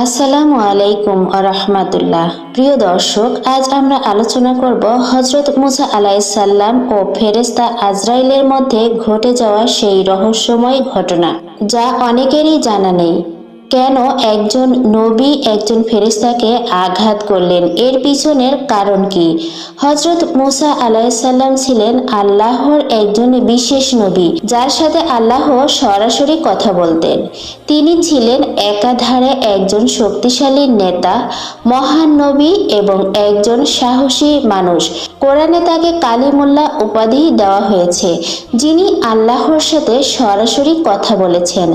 আসসালামু আলাইকুম রহমাতুল্লাহ প্রিয় দর্শক, আজ আমরা আলোচনা করব হজরত মুসা আলাইসাল্লাম ও ফেরেস্তা আজরাইলের মধ্যে ঘটে যাওয়া সেই রহস্যময় ঘটনা, যা অনেকেরই জানা নেই। কেন একজন নবী একজন ফেরেস্তাকে আঘাত করলেন? এর পিছনের কারণ কি? হজরত মুসা আলাইসাল্লাম ছিলেন আল্লাহর একজন বিশেষ নবী, যার সাথে আল্লাহ সরাসরি কথা বলতেন। তিনি ছিলেন একাধারে একজন শক্তিশালী নেতা, মহান নবী এবং একজন সাহসী মানুষ। কোরআনে তাকে কালিমুল্লাহ উপাধি দেওয়া হয়েছে, যিনি আল্লাহর সাথে সরাসরি কথা বলেছেন,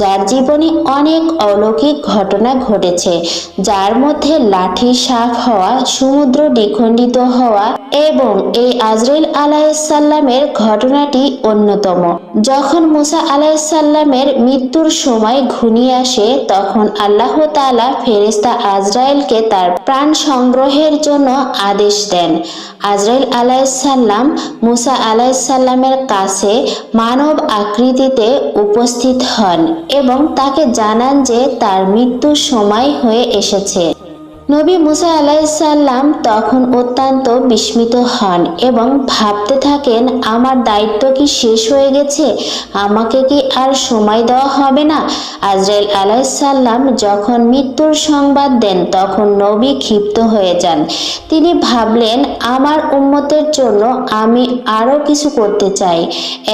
যার জীবনে অনেক অলৌকিক ঘটনা ঘটেছে, যার মধ্যে লাঠি সাফ হওয়া, সমুদ্র দ্বিখণ্ডিত হওয়া এবং এই আজরাইল আলাইসাল্লামের ঘটনাটি অন্যতম। যখন মুসা আলাইসাল্লামের মৃত্যুর সময় ঘনিয়ে আসে, তখন আল্লাহ তাআলা ফেরেস্তা আজরাইলকে তার প্রাণ সংগ্রহের জন্য আদেশ দেন। আজরাইল আলাইসাল্লাম মুসা আলাইসাল্লামের কাছে মানব আকৃতিতে উপস্থিত হন এবং তাকে জানান যে তার মৃত্যুর সময় হয়ে এসেছে। নবী মুসা আলাইসাল্লাম তখন অত্যন্ত বিস্মিত হন এবং ভাবতে থাকেন, আমার দায়িত্ব কি শেষ হয়ে গেছে? আমাকে কি আর সময় দেওয়া হবে না? আজরাইল আলাইসাল্লাম যখন মৃত্যুর সংবাদ দেন, তখন নবী ক্ষিপ্ত হয়ে যান। তিনি ভাবলেন, আমার উম্মতের জন্য আমি আরও কিছু করতে চাই।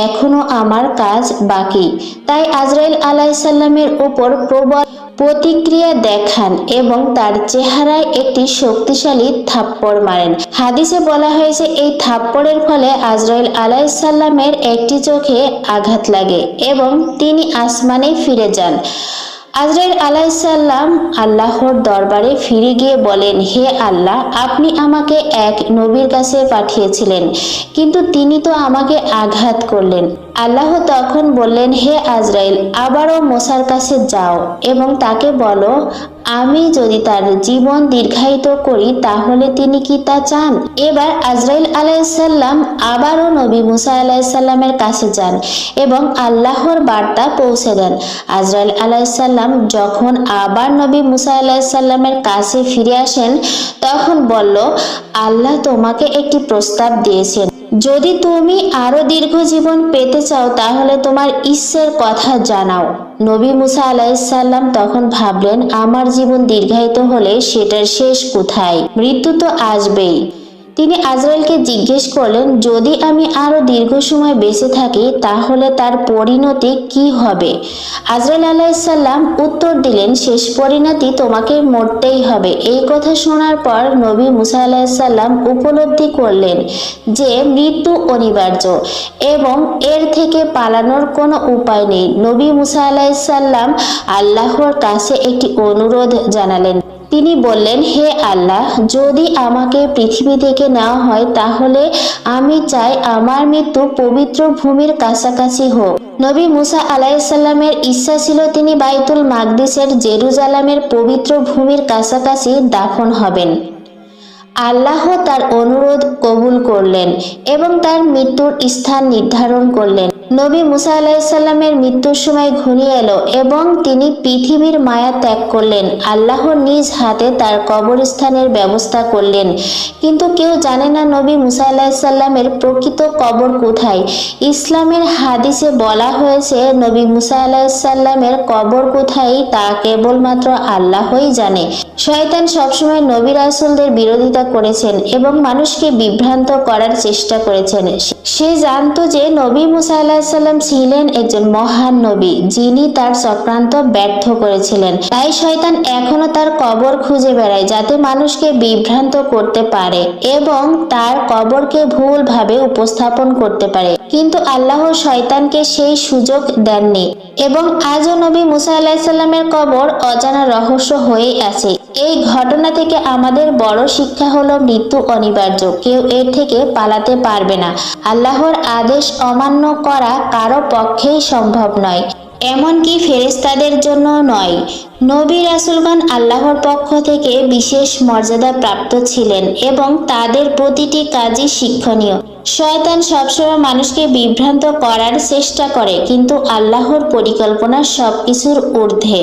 এখনও আমার কাজ বাকি। তাই আজরাইল আলাইসাল্লামের উপর প্রবল প্রতিক্রিয়া দেখান এবং তার চেহারায় একটি শক্তিশালী থাপ্পড় মারেন। হাদিসে বলা হয়েছে, এই থাপ্পড়ের ফলে আজরাইল আলাইসাল্লামের একটি চোখে আঘাত লাগে এবং তিনি আসমানে ফিরে যান। আজরাইল আলাইসাল্লাম আল্লাহর দরবারে ফিরে গিয়ে বলেন, হে আল্লাহ, আপনি আমাকে এক নবীর কাছে পাঠিয়েছিলেন, কিন্তু তিনি তো আমাকে আঘাত করলেন। আল্লাহ তখন বললেন, হে আজরাইল, আবারও মোসার কাছে যাও এবং তাকে বলো আমি যদি তার জীবন দীর্ঘায়িত করি, তাহলে তিনি কি তা চান? এবার আজরাইল আলাইসাল্লাম আবারও নবী মুসা আলাইসাল্লামের কাছে যান এবং আল্লাহর বার্তা পৌঁছে দেন। আজরাইল আলাইসাল্লাম যখন আবার নবী মুসা আলাইসাল্লামের কাছে ফিরে আসেন, তখন বলল, আল্লাহ তোমাকে একটি প্রস্তাব দিয়েছেন। যদি তুমি আরও দীর্ঘ জীবন পেতে চাও, তাহলে তোমার ঈশ্বরের কথা জানাও। নবী মুসা আলাইসাল্লাম তখন ভাবলেন, আমার জীবন দীর্ঘায়িত হলে সেটার শেষ কোথায়? মৃত্যু তো আসবেই। তিনি আজরাইলকে জিজ্ঞেস করলেন, যদি আমি আরও দীর্ঘ সময় বেঁচে থাকি, তাহলে তার পরিণতি কি হবে? আজরাইল আলাইসাল্লাম উত্তর দিলেন, শেষ পরিণতি তোমাকে মরতেই হবে। এই কথা শোনার পর নবী মুসা আলাইসাল্লাম উপলব্ধি করলেন যে, মৃত্যু অনিবার্য এবং এর থেকে পালানোর কোনো উপায় নেই। নবী মুসা আলাইসাল্লাম আল্লাহর কাছে একটি অনুরোধ জানালেন। তিনি বললেন, হে আল্লাহ, যদি আমাকে পৃথিবী থেকে নেওয়া হয়, তাহলে আমি চাই আমার মৃত্যু পবিত্র ভূমির কাছাকাছি হোক। নবী মুসা আলাইসাল্লামের ইচ্ছা ছিল তিনি বাইতুল মাকদিসের জেরুজালামের পবিত্র ভূমির কাছাকাছি দাফন হবেন। আল্লাহ তার অনুরোধ করলেন এবং তার মৃত্যুর স্থান নির্ধারণ করলেন। নবী মুসা আলাইসাল্লামের মৃত্যুর সময় ঘনিয়ে এলো এবং তিনি পৃথিবীর মায়া ত্যাগ করলেন। আল্লাহর নিজ হাতে তার কবরস্থানের ব্যবস্থা করলেন। কিন্তু কেউ জানে না নবী মুসা আলাইসাল্লামের প্রকৃত কবর কোথায়। ইসলামের হাদিসে বলা হয়েছে, নবী মুসা আলাইসাল্লামের কবর কোথায় তা কেবলমাত্র আল্লাহই জানে। শয়তান সবসময় নবী রাসুলদের বিরোধিতা করেছেন এবং মানুষকে বিভ্রান্ত করার চেষ্টা করেছেন। সে জানতো যে নবী মুসা আলাহিসাল্লাম ছিলেন একজন মহান নবী, যিনি তার চক্রান্ত ব্যর্থ করেছিলেন। তাই শয়তান এখনও তার কবর খুঁজে বেড়ায় যাতে মানুষকে বিভ্রান্ত করতে পারে এবং তার কবরকে ভুলভাবে উপস্থাপন করতে পারে। কিন্তু আল্লাহ শয়তানকে সেই সুযোগ দেননি এবং আজও নবী মুসা আলাহিসাল্লামের কবর অজানা রহস্য হয়েই আছে। এই ঘটনা থেকে আমাদের বড় শিক্ষা হলো মৃত্যু অনিবার্য। কেউ এর থেকে পালাতে পারবে না। আল্লাহর আদেশ অমান্য করা কারও পক্ষেই সম্ভব নয়। এমনকি ফেরেস্তাদের জন্য নয়। নবী রাসুলগণ আল্লাহর পক্ষ থেকে বিশেষ মর্যাদা প্রাপ্ত ছিলেন এবং তাদের প্রতিটি কাজই শিক্ষণীয়। শয়তান সবসময় মানুষকে বিভ্রান্ত করার চেষ্টা করে, কিন্তু আল্লাহর পরিকল্পনা সবকিছুর ঊর্ধ্বে।